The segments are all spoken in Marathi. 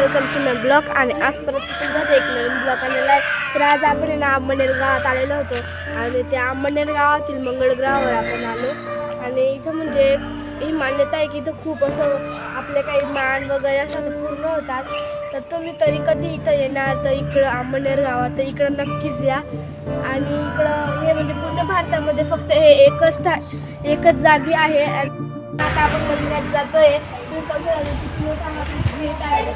वेलकम टू माय ब्लॉग आणि आज परत जाते एक नवीन ब्लॉग आलेला आहे. तर आज आपण ना आंबनेर गावात आलेलो होतो. आणि त्या आंबनेर गावातील मंगळग्रहावर आपण आलो. आणि इथं म्हणजे ही मान्यता आहे की इथं खूप असं आपले काही मान वगैरे असतात पूर्ण होतात. तर तुम्ही तरी कधी इथं येणार? तर इकडं आंबनेर गावात तर इकडं नक्कीच या. आणि इकडं हे म्हणजे पूर्ण भारतामध्ये फक्त हे एकच स्थान एकच जागी आहे. आणि आता आपण मंदिरात जातोय. तुम्ही बघू आहे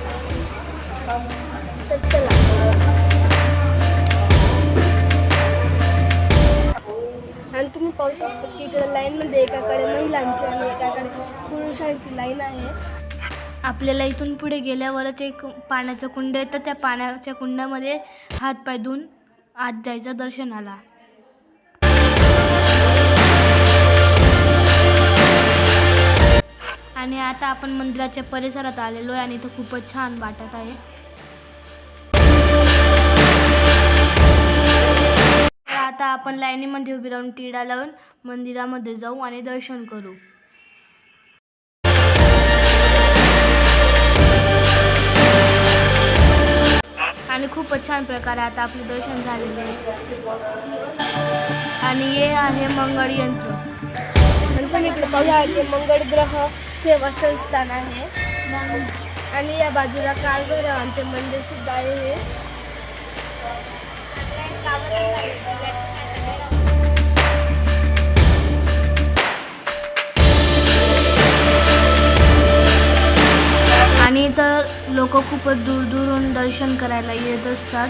आणि तुम्ही पाहू शकता की इकडे लाईनमध्ये एकाकडे महिलांची आणि एकाकडे पुरुषांची लाईन आहे. आपल्याला इथून पुढे गेल्यावरच एक पाण्याचं कुंड आहे. तर त्या पाण्याच्या कुंडामध्ये हात पाय धुवून आत जायचं दर्शनाला. आता आपण मंदिराच्या परिसरात आलेलो आहे आणि इथं खूपच छान वाटत आहे. आता आपण लाईनीमध्ये उभी राहून टिडा लावून मंदिरामध्ये जाऊ आणि दर्शन करू. आणि खूपच छान प्रकारे आता आपले दर्शन झालेले आहे. आणि हे आहे मंगळ यंत्र. आणि मंगळ ग्रह सेवा संस्थान आहे. आणि या बाजूला काळभैरवांचे मंदिर सुद्धा आहे. आणि इथं लोक खूपच दूर दूरून दर्शन करायला येत असतात.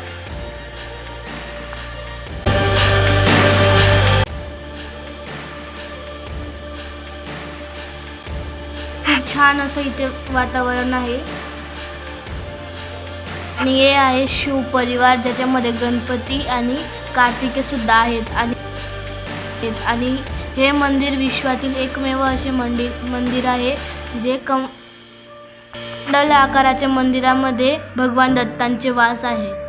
छान असं इथे वातावरण आहे. आणि हे आहे शिव परिवार ज्याच्यामध्ये गणपती आणि कार्तिके सुद्धा आहेत आणि आणि हे मंदिर विश्वातील एकमेव असे मंदिर मंदिर आहे जे कम डल आकाराच्या मंदिरामध्ये भगवान दत्तांचे वास आहे.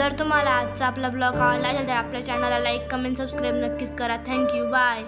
जर तुम्हाला आजचा आपला ब्लॉग आवडला असेल तर आपल्या चॅनलला लाईक कमेंट सबस्क्राईब नक्कीच करा. Thank you bye